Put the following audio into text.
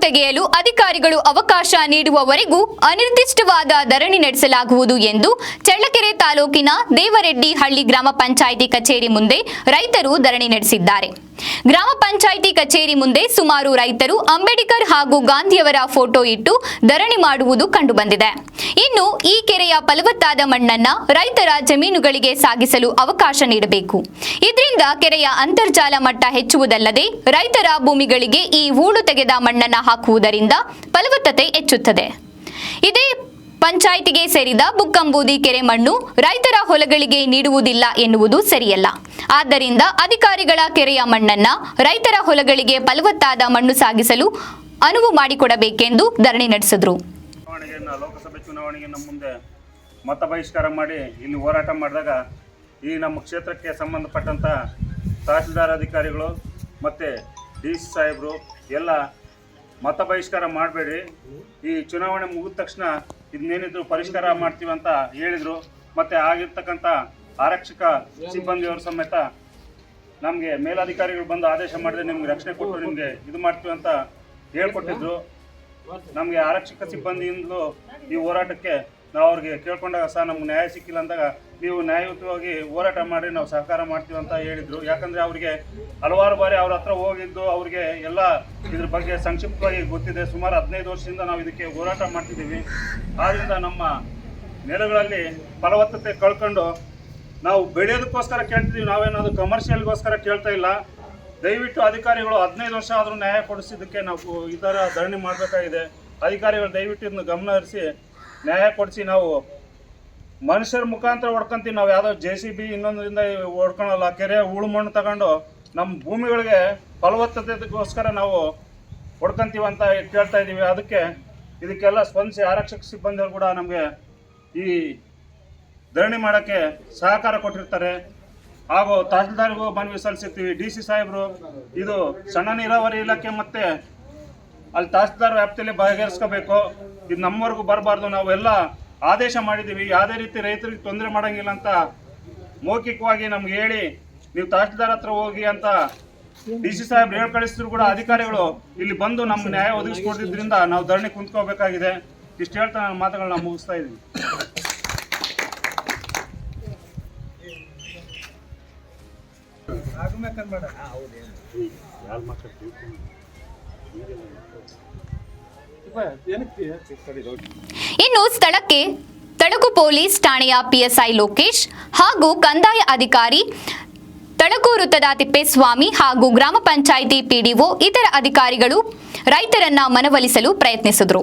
ತೆಗೆಯಲು ಅಧಿಕಾರಿಗಳು ಅವಕಾಶ ನೀಡುವವರೆಗೂ ಅನಿರ್ದಿಷ್ಟವಾದ ಧರಣಿ ನಡೆಸಲಾಗುವುದು ಎಂದು ಚಳ್ಳಕೆರೆ ತಾಲೂಕಿನ ದೇವರೆಡ್ಡಿ ಹಳ್ಳಿ ಗ್ರಾಮ ಪಂಚಾಯಿತಿ ಕಚೇರಿ ಮುಂದೆ ರೈತರು ಧರಣಿ ನಡೆಸಿದ್ದಾರೆ. ಗ್ರಾಮ ಪಂಚಾಯಿತಿ ಕಚೇರಿ ಮುಂದೆ ಸುಮಾರು ರೈತರು ಅಂಬೇಡ್ಕರ್ ಹಾಗೂ ಗಾಂಧಿಯವರ ಫೋಟೋ ಇಟ್ಟು ಧರಣಿ ಮಾಡುವುದು ಕಂಡುಬಂದಿದೆ. ಇನ್ನು ಈ ಕೆರೆಯ ಫಲವತ್ತಾದ ಮಣ್ಣನ್ನ ರೈತರ ಜಮೀನುಗಳಿಗೆ ಸಾಗಿಸಲು ಅವಕಾಶ ನೀಡಬೇಕು. ಇದರಿಂದ ಕೆರೆಯ ಅಂತರ್ಜಾಲ ಮಟ್ಟ ಹೆಚ್ಚುವುದಲ್ಲದೆ ರೈತರ ಭೂಮಿಗಳಿಗೆ ಈ ಹೂಳು ತೆಗೆದ ಮಣ್ಣನ್ನ ಹಾಕುವುದರಿಂದ ಫಲವತ್ತತೆ ಹೆಚ್ಚುತ್ತದೆ. ಇದೇ ಪಂಚಾಯಿತಿಗೆ ಸೇರಿದ ಬುಕ್ಕಂಬೂದಿ ಕೆರೆ ಮಣ್ಣು ರೈತರ ಹೊಲಗಳಿಗೆ ನೀಡುವುದಿಲ್ಲ ಎನ್ನುವುದು ಸರಿಯಲ್ಲ. ಆದ್ದರಿಂದ ಅಧಿಕಾರಿಗಳ ಕೆರೆಯ ಮಣ್ಣನ್ನ ರೈತರ ಹೊಲಗಳಿಗೆ ಫಲವತ್ತಾದ ಮಣ್ಣು ಸಾಗಿಸಲು ಅನುವು ಮಾಡಿಕೊಡಬೇಕೆಂದು ಧರಣಿ ನಡೆಸಿದ್ರು. ಲೋಕಸಭೆ ಚುನಾವಣೆಯನ್ನು ಮುಂದೆ ಮತ ಬಹಿಷ್ಕಾರ ಮಾಡಿ ಇಲ್ಲಿ ಹೋರಾಟ ಮಾಡಿದಾಗ ಈ ನಮ್ಮ ಕ್ಷೇತ್ರಕ್ಕೆ ಸಂಬಂಧಪಟ್ಟಂಥ ತಹಸೀಲ್ದಾರ್ ಅಧಿಕಾರಿಗಳು ಮತ್ತು ಡಿ ಸಿ ಸಾಹೇಬರು ಎಲ್ಲ ಮತ ಬಹಿಷ್ಕಾರ ಮಾಡಬೇಡಿ. ಈ ಚುನಾವಣೆ ಮುಗಿದ ತಕ್ಷಣ ಇದನ್ನೇನಿದ್ರು ಪರಿಷ್ಕಾರ ಮಾಡ್ತೀವಿ ಅಂತ ಹೇಳಿದರು. ಮತ್ತು ಆಗಿರ್ತಕ್ಕಂಥ ಆರಕ್ಷಕ ಸಿಬ್ಬಂದಿಯವರು ಸಮೇತ ನಮಗೆ ಮೇಲಾಧಿಕಾರಿಗಳು ಬಂದು ಆದೇಶ ಮಾಡಿದ್ರೆ ನಿಮ್ಗೆ ರಕ್ಷಣೆ ಕೊಟ್ಟು ನಿಮಗೆ ಇದು ಮಾಡ್ತೀವಿ ಅಂತ ಹೇಳ್ಕೊಟ್ಟಿದ್ರು. ನಮಗೆ ಆರಕ್ಷಕ ಸಿಬ್ಬಂದಿಯಿಂದಲೂ ಈ ಹೋರಾಟಕ್ಕೆ ನಾವು ಅವ್ರಿಗೆ ಕೇಳ್ಕೊಂಡಾಗ ಸಹ ನಮ್ಗೆ ನ್ಯಾಯ ಸಿಕ್ಕಿಲ್ಲ ಅಂದಾಗ ನೀವು ನ್ಯಾಯಯುತವಾಗಿ ಹೋರಾಟ ಮಾಡಿ, ನಾವು ಸಹಕಾರ ಮಾಡ್ತೀವಿ ಅಂತ ಹೇಳಿದ್ರು. ಯಾಕಂದ್ರೆ ಅವರಿಗೆ ಹಲವಾರು ಬಾರಿ ಅವ್ರ ಹತ್ರ ಹೋಗಿದ್ದು, ಅವ್ರಿಗೆ ಎಲ್ಲ ಇದ್ರ ಬಗ್ಗೆ ಸಂಕ್ಷಿಪ್ತವಾಗಿ ಗೊತ್ತಿದೆ. ಸುಮಾರು ಹದಿನೈದು ವರ್ಷದಿಂದ ನಾವು ಇದಕ್ಕೆ ಹೋರಾಟ ಮಾಡ್ತಿದ್ದೀವಿ. ಆದ್ದರಿಂದ ನಮ್ಮ ನೆಲಗಳಲ್ಲಿ ಫಲವತ್ತತೆ ಕಳ್ಕೊಂಡು ನಾವು ಬೆಳೆಯೋದಕ್ಕೋಸ್ಕರ ಕೇಳ್ತಿದ್ದೀವಿ. ನಾವೇನಾದ್ರು ಕಮರ್ಷಿಯಲ್ಗೋಸ್ಕರ ಕೇಳ್ತಾ ಇಲ್ಲ. ದಯವಿಟ್ಟು ಅಧಿಕಾರಿಗಳು ಹದಿನೈದು ವರ್ಷ ಆದರೂ ನ್ಯಾಯ ಕೊಡಿಸಿದ್ದಕ್ಕೆ ನಾವು ಈ ಥರ ಧರಣಿ ಮಾಡಬೇಕಾಗಿದೆ. ಅಧಿಕಾರಿಗಳು ದಯವಿಟ್ಟು ಇದನ್ನು ಗಮನ ಹರಿಸಿ ನ್ಯಾಯ ಕೊಡಿಸಿ ನಾವು ಮನುಷ್ಯರ ಮುಖಾಂತರ ಹೊಡ್ಕೊಂತೀವಿ ನಾವು ಯಾವುದೋ ಜೆ ಸಿ ಬಿ ಇನ್ನೊಂದರಿಂದ ಹೊಡ್ಕೊಳಲ್ಲ. ಕೆರೆ ಹೂಳು ಮಣ್ಣು ತಗೊಂಡು ನಮ್ಮ ಭೂಮಿಗಳಿಗೆ ಫಲವತ್ತತೆಗೋಸ್ಕರ ನಾವು ಹೊಡ್ಕೊಂತೀವಿ ಅಂತ ಕೇಳ್ತಾ ಇದ್ದೀವಿ. ಅದಕ್ಕೆ ಇದಕ್ಕೆಲ್ಲ ಸ್ಪಂದಿಸಿ ಆರಕ್ಷಕ ಸಿಬ್ಬಂದಿಗಳು ಕೂಡ ನಮಗೆ ಈ ಧರಣಿ ಮಾಡೋಕ್ಕೆ ಸಹಕಾರ ಕೊಟ್ಟಿರ್ತಾರೆ. ಹಾಗೂ ತಹಸೀಲ್ದಾರ್ಗೂ ಮನವಿ ಸಲ್ಲಿಸಿರ್ತೀವಿ. ಡಿ ಸಿ ಸಾಹೇಬರು, ಇದು ಸಣ್ಣ ನೀರಾವರಿ ಇಲಾಖೆ ಮತ್ತೆ ಅಲ್ಲಿ ತಹಸೀಲ್ದಾರ್ ವ್ಯಾಪ್ತಿಯಲ್ಲಿ ಬಗೆಹರಿಸ್ಕೋಬೇಕು. ಇದು ನಮ್ಮವರೆಗೂ ಬರಬಾರ್ದು. ನಾವು ಎಲ್ಲ ಆದೇಶ ಮಾಡಿದ್ದೀವಿ. ಯಾವುದೇ ರೀತಿ ರೈತರಿಗೆ ತೊಂದರೆ ಮಾಡಂಗಿಲ್ಲ ಅಂತ ಮೌಖಿಕವಾಗಿ ನಮ್ಗೆ ಹೇಳಿ ನೀವು ತಹಶೀಲ್ದಾರ್ ಹತ್ರ ಹೋಗಿ ಅಂತ ಡಿ ಸಿ ಸಾಹೇಬ್ ಹೇಳಿ ಕಳಿಸಿದ್ರು ಕೂಡ ಅಧಿಕಾರಿಗಳು ಇಲ್ಲಿ ಬಂದು ನಮ್ಮ ನ್ಯಾಯ ಒದಗಿಸ್ಕೊಡ್ತಿದ್ರಿಂದ ನಾವು ಧರಣಿ ಕುಂತ್ಕೋಬೇಕಾಗಿದೆ. ಇಷ್ಟು ಹೇಳ್ತಾ ನನ್ನ ಮಾತುಗಳನ್ನ ಮುಗಿಸ್ತಾ ಇದ್ದೀನಿ. ಇನ್ನು ಸ್ಥಳಕ್ಕೆ ತಳಕು ಪೊಲೀಸ್ ಠಾಣೆಯ ಪಿಎಸ್ಐ ಲೋಕೇಶ್ ಹಾಗೂ ಕಂದಾಯ ಅಧಿಕಾರಿ ತಳಕು ವೃತ್ತದ ತಿಪ್ಪೇಸ್ವಾಮಿ ಹಾಗೂ ಗ್ರಾಮ ಪಂಚಾಯಿತಿ ಪಿಡಿಒ ಇತರ ಅಧಿಕಾರಿಗಳು ರೈತರನ್ನ ಮನವೊಲಿಸಲು ಪ್ರಯತ್ನಿಸಿದರು.